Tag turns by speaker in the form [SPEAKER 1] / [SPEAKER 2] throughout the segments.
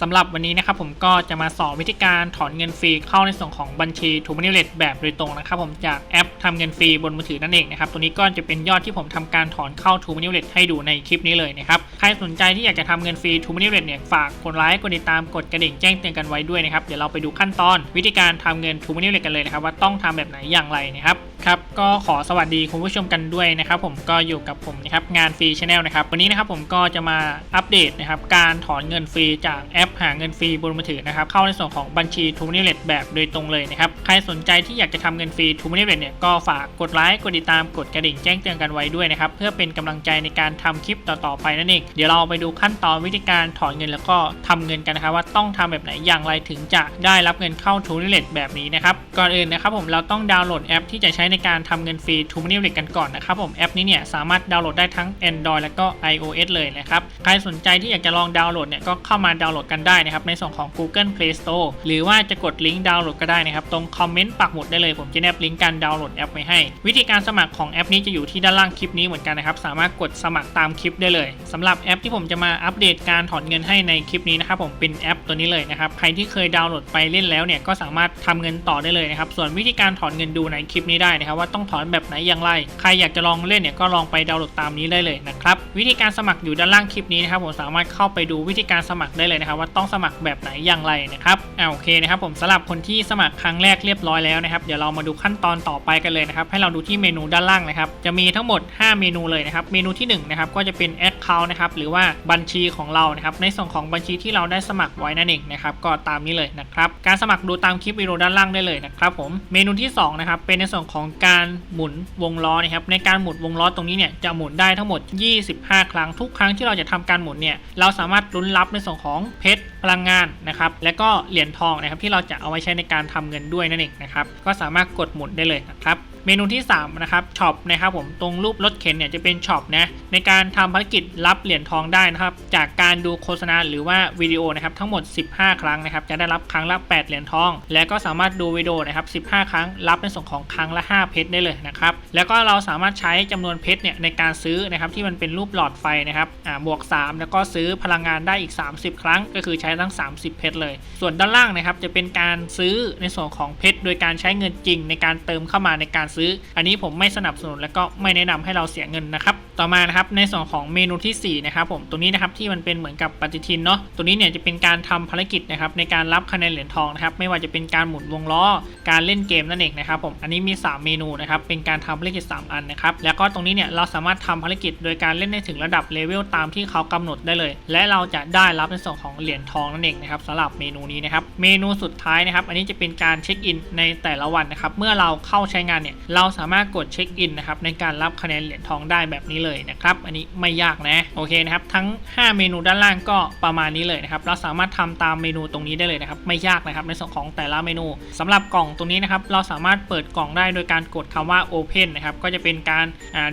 [SPEAKER 1] สำหรับวันนี้นะครับผมก็จะมาสอนวิธีการถอนเงินฟรีเข้าในส่วนของบัญชีทูมานิเลตแบบโดยตรงนะครับผมจากแอปทำเงินฟรีบนมือถือนั่นเองนะครับตัวนี้ก็จะเป็นยอดที่ผมทำการถอนเข้าทูมานิเลตให้ดูในคลิปนี้เลยนะครับใครสนใจที่อยากจะทำเงินฟรีทูมานิเลตเนี่ยฝากกดไลค์กดติดตามกดกระดิ่งแจ้งเตือนกันไว้ด้วยนะครับเดี๋ยวเราไปดูขั้นตอน วิธีการทำเงินทูมานิเลตกันเลยนะครับว่าต้องทำแบบไหนอย่างไรนะครับ ครับก็ขอสวัสดีคุณผู้ชมกันด้วยนะครับ ผมก็อยู่กับผมนะครับงานฟรีชาแนลนะครับวันนี้นะครับผมก็จะมาอัปเดตนะครับการถอนเงินฟรีจากแอปหาเงินฟรีบนมือถือนะครับเข้าในส่วนของบัญชีทูมานิเลตแบบโดยตรงเลยนะครับใครสนใจที่อยากจะทำเงินฟรีทูมานิเลตเนี่ยก็ฝากกดไลค์กดติดตามกดกระดิ่งแจ้งเตือนกันไว้ด้วยนะครับเพื่อเป็นกำลังใจในการทำคลิปต่อๆไปนั่นเองเดี๋ยวเราไปดูขั้นตอนวิธีการถอนเงินแล้วก็ทำเงินกันนะครับว่าต้องทำแบบไหนอย่างไรถึงจะได้รับเงินเข้าทูมานิเลตแบบนี้นะครับก่อนอื่นนะครับผมเราต้องดาวน์โหลดแอปที่จะใช้ในการทำเงินฟรีทูมานิเลตกันก่อนนะครับผมแอปนี้เนี่ยสามารถดาวน์โหลดได้ทั้ง Android แล้วก็ iOS เลยนะครับใครสนใจที่อยากจะลองดาวน์โหลดเนี่ยก็เข้ามาดาวน์โหลดกันได้นะครับในส่วนของ Google Play Store หรือว่าจะกดลิงก์ดาวน์โหลดก็ได้นะครับตรงคอมเมนต์ปักหมุดได้เลยผมจะแนบลิงก์การดาวน์โหลดแอปไว้ให้ วิธีการสมัครของแอปนี้จะอยู่ที่ด้านล่างคลิปนี้เหมือนกันนะครับสามารถกดสมัครตามคลิปได้เลยสำหรับแอปที่ผมจะมาอัปเดตการถอนเงินให้ในคลิปนี้นะครับผมเป็นแอปตัวนี้เลยนะครับใครที่เคยดาวน์โหลดไปเล่นแล้วเนี่ยก็สามารถทำเงินต่อได้เลยนะครับส่วนวิธีการถอนเงินดูในคลิปนี้ได้นะครับว่าต้องถอนแบบไหนอย่างไรใครอยากจะลองเล่นเนี่ยก็ลองไปดาวน์โหลดตามนี้ได้เลยนะครับวิธีการสมัครอยู่ด้านล่างคลิปนี้นะครับผมสามารถเข้าไปดูวิธีการสมัครได้เลยนะครับว่าต้องสมัครแบบไหนอย่างไรนะครับอ่าโอเคนะครับผมสำหรับคนที่สมัครครั้งแรกเรียบร้อยแล้วนะครับเดี๋ยวเรามาดูขั้นตอนต่อไปกันเลยนะครับให้เราดูที่เมนูด้านล่างนะครับจะมีทั้งหมด 5 เมนูเลยนะครับเมนูที่1นะครับก็จะเป็น Account นะครับหรือว่าบัญชีของเรานะครับในส่วนของบัญชีที่เราได้สมัครไว้นั่นเองนะครับก็ตามนี้เลยนะครับการสมัครดูตามคลิปวิดีโอด้านล่างได้เลยนะครับผมเมนูที่2นะครับเป็นในส่วนของการหมุนวงล้อนะครับในการหมุนวงล้อตรงนี้เนี่ยจะหมุนได้ทั้งหมด 25 ครั้งทุกครั้งที่เราจะทำการหมุนเนี่ยเราสามารถลุ้นรับในส่วนของเพชรพลังงานนะครับและก็เหรียญทองนะครับที่เราจะเอาไว้ใช้ในการทำเงินด้วยนั่นเองนะครับก็สามารถกดหมุนได้เลยนะครับ เมนูที่ 3 นะครับช็อปนะครับผมตรงรูปรถเข็นเนี่ยจะเป็นช็อปนะในการทำภารกิจรับเหรียญทองได้นะครับ จากการดูโฆษณาหรือว่าวิดีโอนะครับทั้งหมด 15 ครั้งนะครับ จะได้รับครั้งละ 8 เหรียญทอง และก็สามารถดูวิดีโอนะครับ 15 ครั้งรับในส่วนของครั้งละ 5 เพชรได้เลยนะครับ แล้วก็เราสามารถใช้จำนวนเพชรเนี่ยในการซื้อนะครับที่มันเป็นรูปหลอดไฟนะครับอ่าบวก 3 แล้วก็ซื้อพลังงานได้อีก 30 ครั้ง ก็คือใช้ทั้ง 30 เพชรเลย ส่วนด้านล่างนะครับจะเป็นการซื้อในส่วนของเพชรโดยการใช้เงินจริงในการเติมเข้ามาในการซื้อ อันนี้ผมไม่สนับสนุนและก็ไม่แนะนำให้เราเสียเงินนะครับต่อมานะครับในส่วนของเมนูทีสี่4นะครับผมตรงนี้นะครับที่มันเป็นเหมือนกับปฏิทินเนาะตัวนี้เนี่ยจะเป็นการทำภารกิจนะครับในการรับคะแนนเหรียญทองนะครับไม่ว่าจะเป็นการหมุนวงล้อการเล่นเกมนั่นเองนะครับผมอันนี้มี 3 เมนูนะครับเป็นการทำภารกิจ 3 อันนะครับแล้วก็ตรงนี้เนี่ยเราสามารถทำภารกิจโดยการเล่นได้ถึงระดับเลเวลตามที่เขากำหนดได้เลย และเราจะได้รับในส่วนของเหรียญทองนั่นเองนะครับสำหรับเมนูนี้นะครับเมนูสุดท้ายนะครับอันนี้จะเป็นการเช็คอินในแต่ละวันนะครับเมื่อเราเข้าใช้งานเนี่ยเราสามารถกดเช็คอินนะครับในการรับคะแนนเหรียญทองได้แบบนี้เลยนะครับ อันนี้ไม่ยากนะโอเคนะครับทั้ง 5 เมนูด้านล่างก็ประมาณนี้เลยนะครับเราสามารถทำตามเมนูตรงนี้ได้เลยนะครับไม่ยากนะครับในส่วนของแต่ละเมนูสำหรับกล่องตรงนี้นะครับเราสามารถเปิดกล่องได้โดยการกดคำว่า Open นะครับก็จะเป็นการ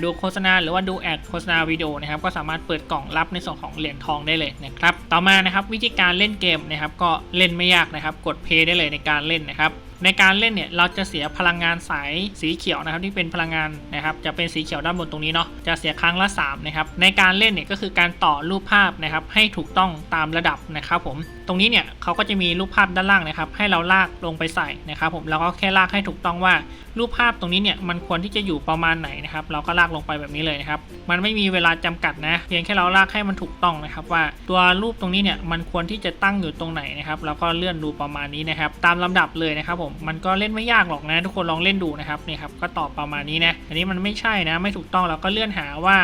[SPEAKER 1] ดูโฆษณาหรือว่าดูแอดโฆษณาวิดีโอนะครับก็สามารถเปิดกล่องรับในส่วนของเหรียญทองได้เลยนะครับต่อมานะครับวิธีการเล่นเกมนะครับก็เล่นไม่ยากนะครับกด Play ได้เลยในการเล่นนะครับ ในการเล่นเนี่ยเราจะเสียพลังงานสายสีเขียวนะครับที่เป็นพลังงานนะครับจะเป็นสีเขียวด้านบนตรงนี้เนาะจะเสียครั้งละ3นะครับในการเล่นเนี่ยก็คือการต่อรูปภาพนะครับให้ถูกต้องตามระดับนะครับผม ตรงนี้เนี่ยเขาก็จะมีรูปภาพด้านล่างนะครับ ให้เราลากลงไปใส่นะครับ ผมแล้วก็แค่ลากให้ถูกต้องว่า รูปภาพตรงนี้เนี่ยมันควรที่จะอยู่ประมาณไหนนะครับ เราก็ลากลงไปแบบนี้เลยนะครับ มันไม่มีเวลาจำกัดนะ เพียงแค่เราลากให้มันถูกต้องนะครับ ว่าตัวรูปตรงนี้เนี่ยมันควรที่จะตั้งอยู่ตรงไหนนะครับแล้วก็เลื่อนดูประมาณนี้นะครับ ตามลำดับเลยนะครับผมมันก็เล่นไม่ยากหรอกนะ ทุกคนลองเล่นดูนะครับนี่ครับก็ตอบประมาณนี้นะอันนี้มันไม่ใช่นะ ไม่ถูกต้องเราก็เลื่อนหาว่า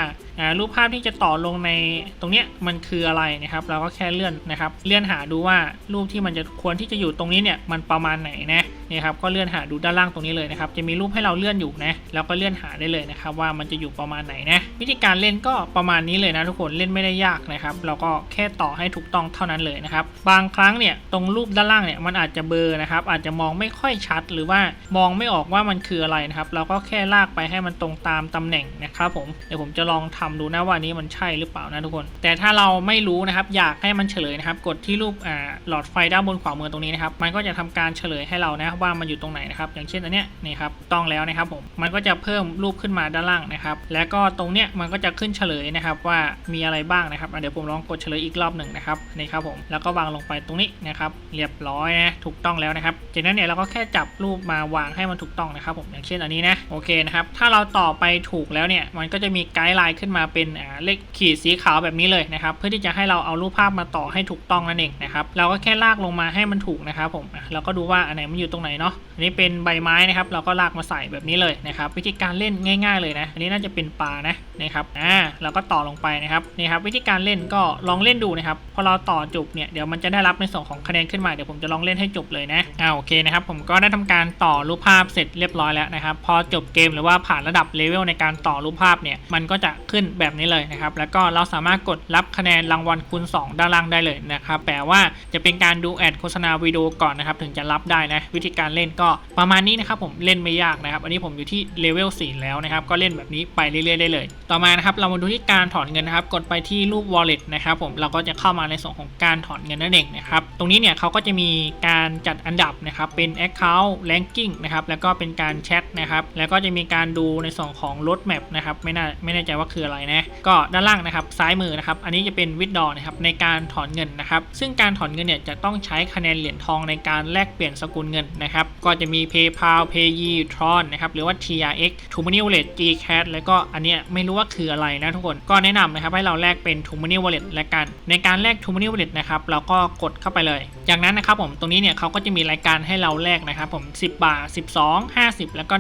[SPEAKER 1] รูปภาพที่จะต่อลงในตรงเนี้ยมันคืออะไรนะครับ เราก็แค่เลื่อนนะครับ เลื่อนหาดูว่ารูปที่มันจะควรที่จะอยู่ตรงนี้เนี่ยมันประมาณไหนนะนี่ครับก็เลื่อนหาดูด้านล่างตรงนี้เลยนะครับจะมีรูปให้เราเลื่อนอยู่นะแล้วก็เลื่อนหาได้เลยนะครับว่ามันจะอยู่ประมาณไหนนะวิธีการเล่นก็ประมาณนี้เลยนะทุกคนเล่นไม่ได้ยากนะครับเราก็แค่ต่อให้ถูกต้องเท่านั้นเลยนะครับบางครั้งเนี่ยตรงรูปด้านล่างเนี่ยมันอาจจะเบลอนะครับอาจจะมองไม่ค่อยชัดหรือว่ามองไม่ออกว่ามันคืออะไรนะครับเราก็แค่ลากไปให้มันตรงตามตำแหน่งนะครับผมเดี๋ยวผมจะลองทำดูนะว่านี้มันใช่หรือเปล่านะทุกคน แต่ถ้าเราไม่รู้นะครับอยากให้มันเฉลยนะครับกดที่รูปอ่าหลอดไฟด้านบนขวามือตรงนี้นะครับมันก็จะทำการเฉลยให้เรานะว่ามันอยู่ตรงไหนนะครับ อย่างเช่นอันเนี้ยนี่ครับต้องแล้วนะครับผมมันก็จะเพิ่มรูปขึ้นมาด้านล่างนะครับ แล้วก็ตรงเนี้ยมันก็จะขึ้นเฉลยนะครับว่ามีอะไรบ้างนะครับเดี๋ยวผมลองกดเฉลยอีกรอบหนึ่งนะครับนี่ครับผมแล้วก็วางลงไปตรงนี้นะครับ เรียบร้อยนะถูกต้องแล้วนะครับ จากนั้นเนี่ยเราก็แค่จับรูปมาวางให้มันถูกต้องนะครับผมอย่างเช่นอันนี้นะโอเคนะครับถ้าเราต่อไปถูกแล้วเนี่ยมันก็จะมีไกด์ไลน์ขึ้นมาเป็นเลขขีดสีขาวแบบนี้เลยนะครับเพื่อที่จะให้เราเอารูปภาพมาต่อให้ถูกต้องนั่นเองนะครับเราก็แค่ลากลงมาให้มันถูกนะครับผมเราก็ดูว่าอันไหนมันอยู่ตรงไหนเนาะอันนี้เป็นใบไม้นะครับ เราก็ลากมาใส่แบบนี้เลยนะครับ วิธีการเล่นง่าย ๆเลยนะ อันนี้น่าจะเป็นปลานะนะครับอ่าเราก็ต่อลงไปนะครับนี่ครับ วิธีการเล่นก็ลองเล่นดูนะครับพอเราต่อจบเนี่ยเดี๋ยวมันจะได้รับในส่วนของคะแนนขึ้นมาเดี๋ยวผมจะลองเล่นให้จบเลยนะอ่าโอเคนะครับผมก็ได้ทำการต่อรูปภาพเสร็จเรียบร้อยแล้วนะครับพอจบเกมหรือว่าผ่านระดับเลเวลในการต่อรูปภาพเนี่ยมันก็จะขึ้นแบบนี้เลยนะครับแล้วก็เราสามารถกดรับคะแนนรางวัลคูณ2ด้านล่างได้เลยนะครับแปลว่าจะเป็นการดูแอดโฆษณาวิดีโอก่อนนะครับถึงจะรับได้นะวิธีการเล่นก็ประมาณนี้นะครับผมเล่นไม่ยากนะครับ อันนี้ผมอยู่ที่เลเวล4แล้วนะครับ ก็เล่นแบบนี้ไปเรื่อยๆได้เลย ต่อมานะครับเรามาดูที่การถอนเงินนะครับ กดไปที่รูป wallet นะครับผมเราก็จะเข้ามาในส่วนของการถอนเงินนั่นเองนะครับตรงนี้เนี่ยเขาก็จะมีการ การจัดอันดับนะครับเป็น account ranking นะครับแล้วก็เป็นการแชทนะครับแล้วก็จะมีการดูในส่วนของ road map นะครับไม่น่าไม่แน่ใจว่าคืออะไรนะก็ด้านล่างนะครับซ้ายมือนะครับอันนี้จะเป็น withdraw นะครับในการถอนเงินนะครับซึ่งการถอนเงินเนี่ยจะต้องใช้คะแนนเหรียญทองในการแลกเปลี่ยนสกุลเงินนะครับก็จะมี PayPal Paye Tron นะครับหรือว่า TRX t o m o n e y Wallet Gcash แล้วก็อันเนี้ยไม่รู้ว่าคืออะไรนะทุกคนก็แนะนำนะครับให้เราแลกเป็น t o m o n e y Wallet และกัน ในการแลก t o m o n e y Wallet นะครับเราก็กดเข้าไปเลย จากนั้นนะครับผมตรงนี้เนี่ยเขาก็จะมีรายการให้เราแลกนะครับผม 10 บาท 12 50 แล้วก็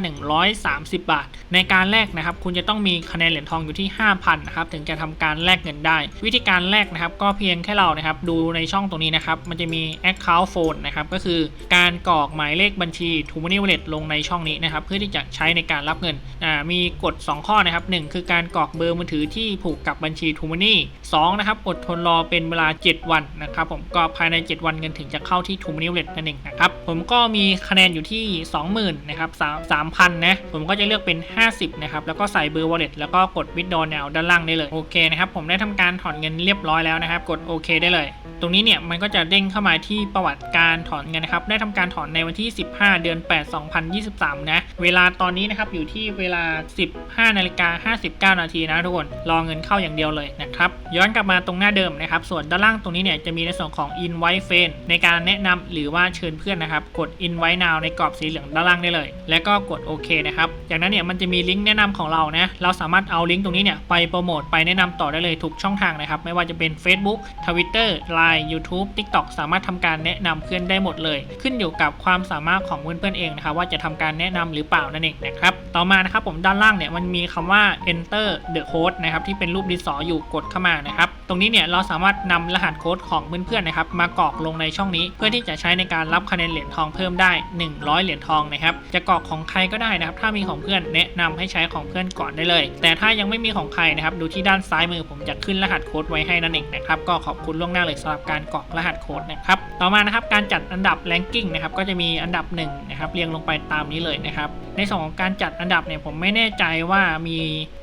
[SPEAKER 1] 130 บาท ในการแลกนะครับ คุณจะต้องมีคะแนนเหรียญทองอยู่ที่ 5,000นะครับถึงจะทำการแลกเงินได้ วิธีการแลกนะครับก็เพียงแค่เรานะครับดูในช่องตรงนี้นะครับมันจะมี account phone นะครับก็คือการกรอกหมายเลขบัญชี t o m o n e y Wallet ลงในช่องนี้นะครับเพื่อที่จะใช้ในการรับเงินอ่ามีกฎ 2 ข้อนะครับ 1 คือการกรอกเบอร์มือถือที่ผูกกับบัญชี t o m o n e y 2นะครับอดทนรอเป็นเวลา 7 วันนะครับผมก็ภายใน 7 วันเงินถึงจะเข้าที่ t o m o n e y Wallet นั่นเองนะครับผมก็มีคะแนนอยู่ที่ 20,000นะครับ3,000นะผมก็จะเลือกเป็น 50นะครับแล้วก็ใส่เบอร์ wallet แล้วก็กด withdraw now ด้านล่างได้เลยโอเคนะครับผมได้ทำการถอนเงินเรียบร้อยแล้วนะครับ กดโอเคได้เลย ตรงนี้เนี่ยมันก็จะเด้งเข้ามาที่ประวัติการถอนเงินนะครับได้ทำการถอนในวันที่ 15 เดือน 8 2023 นะ เวลาตอนนี้นะครับอยู่ที่เวลา 15นาฬิกา59 นาทีนะทุกคนรอเงินเข้าอย่างเดียวเลยนะครับย้อนกลับมาตรงหน้าเดิมนะครับส่วนด้านล่างตรงนี้เนี่ยจะมีในส่วนของ invite friend ในการแนะนำหรือว่าเชิญเพื่อนนะครับ กด invite now ในกรอบสีเหลืองด้านล่างได้เลย แล้วก็กดโอเคนะครับ จากนั้นเนี่ยมันจะมีลิงก์แนะนำของเรานะ เราสามารถเอาลิงก์ตรงนี้เนี่ยไปโปรโมทไปแนะนำต่อได้เลยทุกช่องทางนะครับ ไม่ว่าจะเป็น Facebook Twitter Line YouTube TikTok สามารถทำการแนะนำเพื่อนได้หมดเลย ขึ้นอยู่กับความสามารถของเพื่อนๆเองนะครับว่าจะทำการแนะนำหรือเปล่านั่นเองนะครับต่อมานะครับผมด้านล่างเนี่ยมันมีคำว่า enter the code นะครับที่เป็นรูปดินสออยู่กดเข้ามานะครับตรงนี้เนี่ยเราสามารถนำรหัสโค้ดของเพื่อนๆนะครับมากรอกลงในช่องนี้เพื่อที่จะใช้ในการรับคะแนนเหรียญทองเพิ่มได้ 100 เหรียญทองนะครับจะกรอกของใครก็ได้นะครับ ถ้ามีของเพื่อนแนะนำให้ใช้ของเพื่อนก่อนได้เลย แต่ถ้ายังไม่มีของใครนะครับดูที่ด้านซ้ายมือผมจะขึ้นรหัสโค้ดไว้ให้นั่นเองนะครับก็ขอบคุณล่วงหน้าเลยสำหรับการกรอกรหัสโค้ดนะครับต่อมานะครับการจัดอันดับแรงกิ้งนะครับก็จะมีอันดับ1นงนะครับเรียงลงไปตามนี้เลยนะครับในส่วนของการจัดอันดับเนี่ยผมไม่แน่ใจว่ามี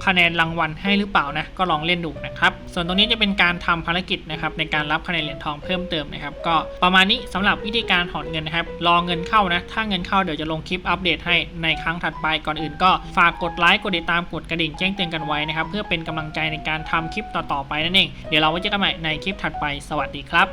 [SPEAKER 1] คะแนนรางวัลให้หรือเปล่านะก็ลองเล่นดูนะครับส่วนตรงนี้จะเป็นการทำภารกิจนะครับในการรับคะแนนเหรียญทองเพิ่มเติมนะครับก็ประมาณนี้สำหรับวิธีการถอนเงินนะครับ รอเงินเข้านะ ถ้าเงินเข้าเดี๋ยวจะลงคลิปอัปเดตให้ในครั้งถัดไป ก่อนอื่นก็ฝากกดไลค์กดติดตามกดกระดิ่งแจ้งเตือนกันไว้นะครับ เพื่อเป็นกำลังใจในการทำคลิปต่อๆไปนั่นเอง เดี๋ยวเราไว้เจอกันใหม่ในคลิปถัดไป สวัสดีครับ